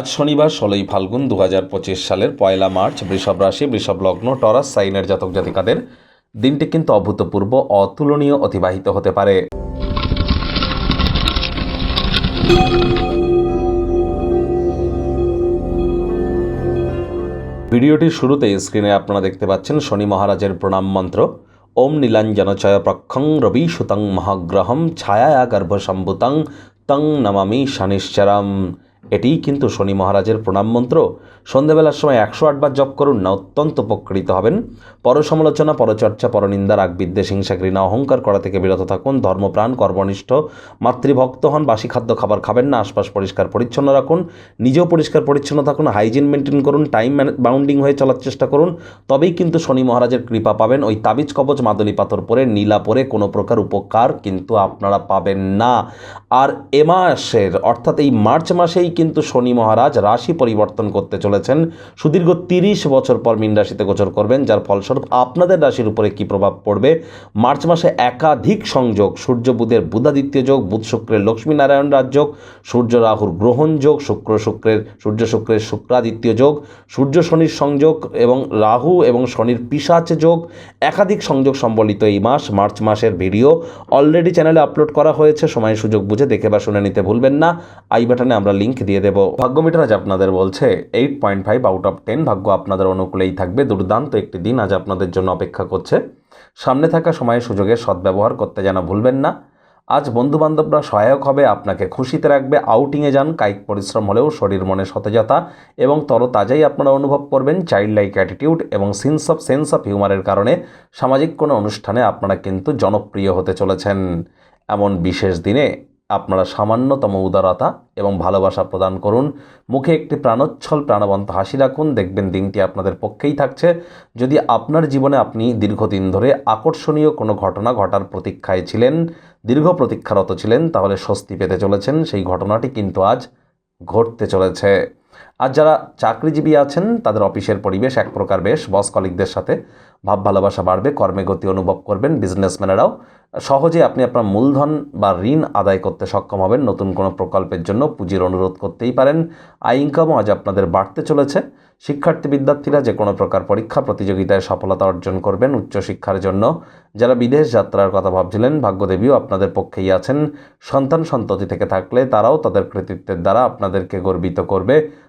আজ শনিবার ষোলোই ফাল্গুন দু পঁচিশ সালের পয়লা মার্চ বৃষভ রাশি, বৃষভ লগ্ন, টরাস, সাইনের জাতক জাতিকাদের দিনটি কিন্তু অভূতপূর্ব, অতুলনীয়, অতিবাহিত হতে পারে। ভিডিওটির শুরুতেই স্ক্রিনে আপনারা দেখতে পাচ্ছেন শনি মহারাজের প্রণাম মন্ত্র। ওম নীলাঞ্জনচয় প্রক্ষং রবি সুতং মহাগ্রহম ছায়া গর্ভসম্ভুতং, তং নমামি শনিশ্চরম। এটিই কিন্তু শনি মহারাজের প্রণাম মন্ত্র। সন্ধেবেলার সময় একশো আটবার জপ করুন, না অত্যন্ত উপকৃত হবেন। পরসমালোচনা, পরচর্চা, পরনিন্দা, রাগ বিদ্বেষ, হিংসা, ঘৃণা, অহংকার করা থেকে বিরত থাকুন, ধর্মপ্রাণ, কর্মনিষ্ঠ, মাতৃভক্ত হন, বাসি খাদ্য খাবার খাবেন না, আশপাশ পরিষ্কার পরিচ্ছন্ন রাখুন, নিজেও পরিষ্কার পরিচ্ছন্ন থাকুন, হাইজিন মেনটেন করুন, টাইম বাউন্ডিং হয়ে চলার চেষ্টা করুন, তবেই কিন্তু শনি মহারাজের কৃপা পাবেন। ওই তাবিজ, কবচ মাদনী পাথর পরে, নীলা পরে কোনো প্রকার উপকার কিন্তু আপনারা পাবেন না। আর এ মাসের, অর্থাৎ এই মার্চ মাসেই কিন্তু শনি মহারাজ রাশি পরিবর্তন করতে চলেছেন। সুদীর্ঘ তিরিশ বছর পর মীন রাশিতে গোচর করবেন, যার ফলস্বরূপ আপনাদের রাশির উপরে কি প্রভাব পড়বে? মার্চ মাসে একাধিক সংযোগ, সূর্য বুধের বুধাদিত্য যোগ, বুধ শুক্রের লক্ষ্মীনারায়ণ রাজযোগ সূর্য রাহুর গ্রহণ যোগ, শুক্র শুক্রের, সূর্য শুক্রের শুক্রাদিত্য যোগ, সূর্য শনির সংযোগ এবং রাহু এবং শনির পিসাচ যোগ। একাধিক সংযোগ সম্বলিত এই মাস, মার্চ মাসের ভিডিও অলরেডি চ্যানেলে আপলোড করা হয়েছে। সময় সুযোগ বুঝে দেখে বা শুনে নিতে ভুলবেন না। আই বাটনে আমরা লিঙ্ক দিয়ে দেব। ভাগ্য মিটার আজ আপনাদের বলছে eight point five out of ten ভাগ্য আপনাদের অনুকূলেই থাকবে। দুর্দান্ত একটি দিন আজ আপনাদের জন্য অপেক্ষা করছে। সামনে থাকা সময়ে সুযোগের সদ্ব্যবহার করতে যেন ভুলবেন না। আজ বন্ধুবান্ধবরা সহায়ক হবে, আপনাকে খুশিতে রাখবে। আউটিংয়ে যান, কায়িক পরিশ্রম হলেও শরীর মনে সতেজতা এবং তরতাজাই আপনারা অনুভব করবেন। চাইল্ড লাইক অ্যাটিটিউড এবং সেন্স অফ সেন্স অফ হিউমারের কারণে সামাজিক কোনো অনুষ্ঠানে আপনারা কিন্তু জনপ্রিয় হতে চলেছেন। এমন বিশেষ দিনে আপনারা সামান্যতম উদারতা এবং ভালোবাসা প্রদান করুন। মুখে একটি প্রাণোচ্ছল প্রাণবন্ত হাসি রাখুন। দেখবেন দিনটি আপনাদের পক্ষেই থাকছে। যদি আপনার জীবনে আপনি দীর্ঘদিন ধরে আকর্ষণীয় কোনো ঘটনা ঘটার প্রতীক্ষায় ছিলেন, দীর্ঘ প্রতীক্ষারত ছিলেন, তাহলে স্বস্তি পেতে চলেছেন। সেই ঘটনাটি কিন্তু আজ ঘটতে চলেছে। আর যারা চাকরিজীবী আছেন, তাদের অফিসের পরিবেশ এক প্রকার বেশ। বস কলিকদের সাথে ভাব, ভালোবাসা বাড়বে, কর্মে গতি অনুভব করবেন বিজনেসম্যানেরাও সহজে আপনি আপনার মূলধন বা ঋণ আদায় করতে সক্ষম হবেন, নতুন কোনো প্রকল্পের জন্য পুঁজির অনুরোধ করতেই পারেন। আয় ইনকামও আজ আপনাদের বাড়তে চলেছে। শিক্ষার্থী, বিদ্যার্থীরা যে কোনো প্রকার পরীক্ষা, প্রতিযোগিতায় সফলতা অর্জন করবেন উচ্চশিক্ষার জন্য। যারা বিদেশ যাত্রার কথা ভাবছিলেন, ভাগ্যদেবীও আপনাদের পক্ষেই আছেন। সন্তান সন্ততি থেকে থাকলে তারাও তাদের কৃতিত্বের দ্বারা আপনাদেরকে গর্বিত করবে।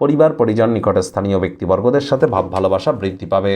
পরিবার পরিজন নিকটে স্থানীয় ব্যক্তিবর্গদের সাথে ভাব ভালোবাসা বৃদ্ধি পাবে।